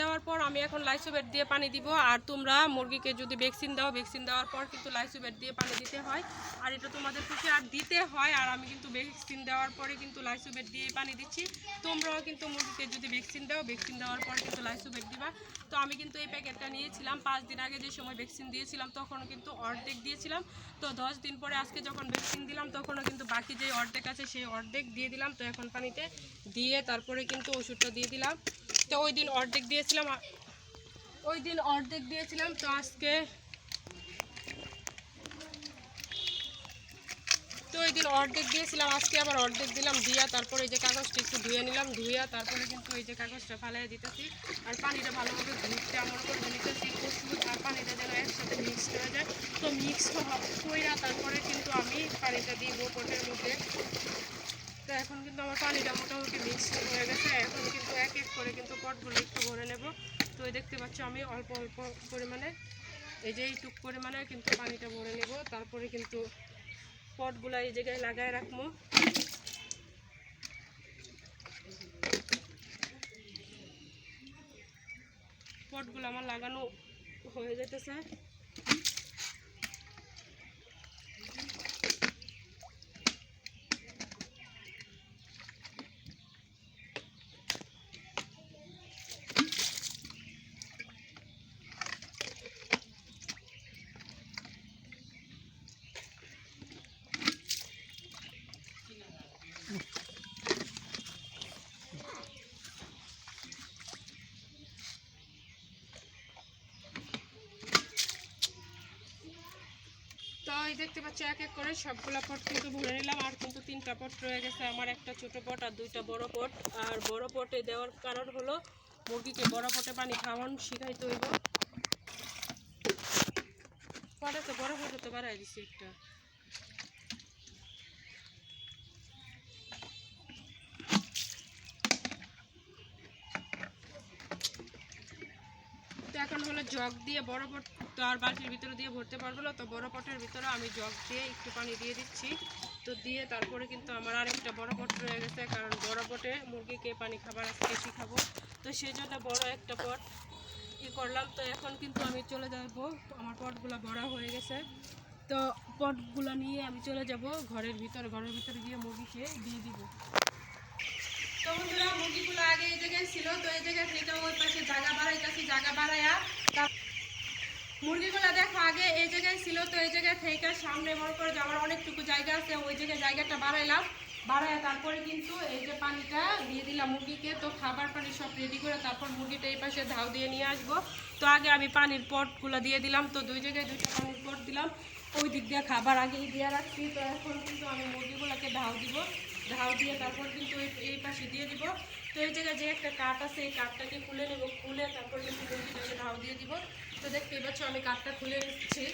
দেওয়ার পর আমি এখন লাইসোবেট দিয়ে পানি দিব। আর তোমরা মুরগিকে যদি ভ্যাকসিন দাও, ভ্যাকসিন দেওয়ার পর কিন্তু লাইসোবেট দিয়ে পানি দিতে হয়। আর এটা তোমাদের খুশি আর দিতে হয়, আর আমি কিন্তু ভ্যাকসিন দেওয়ার পরে কিন্তু লাইসোবেট দিয়ে পানি দিচ্ছি। তোমরাও কিন্তু মুরগিকে যদি ভ্যাকসিন দাও, ভ্যাকসিন দেওয়ার পর কিন্তু লাইসোবেট দিবা। তো আমি কিন্তু এই প্যাকেটটা নিয়েছিলাম। পাঁচ দিন আগে যে সময় ভ্যাকসিন দিয়েছিলাম তখন কিন্তু অর্ধেক দিয়েছিলাম। তো দশ দিন পরে আজকে যখন ভ্যাকসিন দিলাম, তখনও কিন্তু বাকি যে অর্ধেক আছে, সেই অর্ধেক দিয়ে দিলাম। তো এখন পানিতে দিয়ে তারপরে কিন্তু ওষুধটা দিয়ে দিলাম। তো ওই দিন অর্ধেক দিয়েছিলাম ওই দিন অর্ধেক দিয়েছিলাম, তো আজকে তো ওই দিন অর্ধেক দিয়েছিলাম, আজকে আবার অর্ধেক দিলাম দিয়া তারপরে এই যে কাগজটা একটু ধুয়ে নিলাম, ধুইয়া তারপরে কিন্তু এই যে কাগজটা ফালাই দিতেছি, আর পানিটা ভালোভাবে ধুইতে, আমার করে নিতেছি ওষুধ আর পানিটা যেন একসাথে মিক্স হয়ে যায়। তো মিক্স কইরা তারপরে কিন্তু আমি পানিটা দিব পটের মধ্যে। তো এখন কিন্তু আমার পানিটা মোটামুটি মিক্সড হয়ে গেছে এখন কিন্তু এক এক করে কিন্তু পটগুলো একটু ভরে নেব। তো দেখতে পাচ্ছ আমি অল্প অল্প পরিমাণে এই যে এইটুক পরিমাণে কিন্তু পানিটা ভরে নেব। তারপরে কিন্তু পটগুলো এই জায়গায় লাগায় রাখব। পটগুলো আমার লাগানো হয়ে যেতেছে এই দেখতে পাচ্ছ এক এক করে সবগুলা পট কিন্তু ভরে নিলাম। আর কিন্তু তিনটা পট রয়ে গেছে। আমার একটা ছোট পট আর দুইটা বড় পট। আর বড় পটে দেওয়ার কারণ হলো মুরগিকে বড় পটে পানি খাওয়ান শিখাইতে হইব। পরে তো বড় পটে তো বাড়াই দিছি একটা। এখন হলো জগ দিয়ে বড় পট আর বালতির ভিতরে দিয়ে ভরতে পারব না, তো বড় পটের ভিতরে আমি জগ দিয়ে একটু পানি দিয়ে দিচ্ছি। তো দিয়ে তারপরে কিন্তু আমার আরেকটা বড় পট রয়ে গেছে, কারণ বড় পটে মুরগিকে পানি খাবার আজকে বেশি খাব। তো সেই জন্য বড় একটা পট ই করলাম। তো এখন কিন্তু আমি চলে যাব, আমার পটগুলো বড় হয়ে গেছে। তো পটগুলো নিয়ে আমি চলে যাব, ঘরের ভিতরে ঘরের ভিতরে গিয়ে মুরগিকে দিয়ে দিব তো বন্ধুরা মুরগিগুলো আগে এই জায়গায় ছিল, তো এই জায়গায় থেকে ওই পাশে জায়গা বাড়াইতেছি, জায়গা বাড়াইয়া মুরগিগুলো দেখো আগে এই জায়গায় ছিল, তো এই জায়গায় থেকে সামনে মনে করে যে আমার অনেকটুকু জায়গা আছে, ওই জায়গায় জায়গাটা বাড়াইলাম। বাড়াইয়া তারপরে কিন্তু এই যে পানিটা দিয়ে দিলাম মুরগিকে, তো খাবার পানি সব রেডি করে তারপর মুরগিটা এই পাশে ধাও দিয়ে নিয়ে আসব। তো আগে আমি পানির পটগুলো দিয়ে দিলাম, তো দুই জায়গায় দুইটা পানির পট দিলাম। ওই দিক দিয়ে খাবার আগেই দিয়ে রাখছি, তো এখন কিন্তু আমি মুরগিগুলোকে ধাও দিব। ধাও দিয়ে তারপর কিন্তু পাশে দিয়ে দিব। তো এই জায়গায় যে একটা কাঠ আছে, এই কাঠটাকে খুলে নেব, খুলে তারপর কিন্তু ঢাউ দিয়ে দিব। তো দেখতে পাচ্ছ, আমি কাঠটা খুলে নিচ্ছি।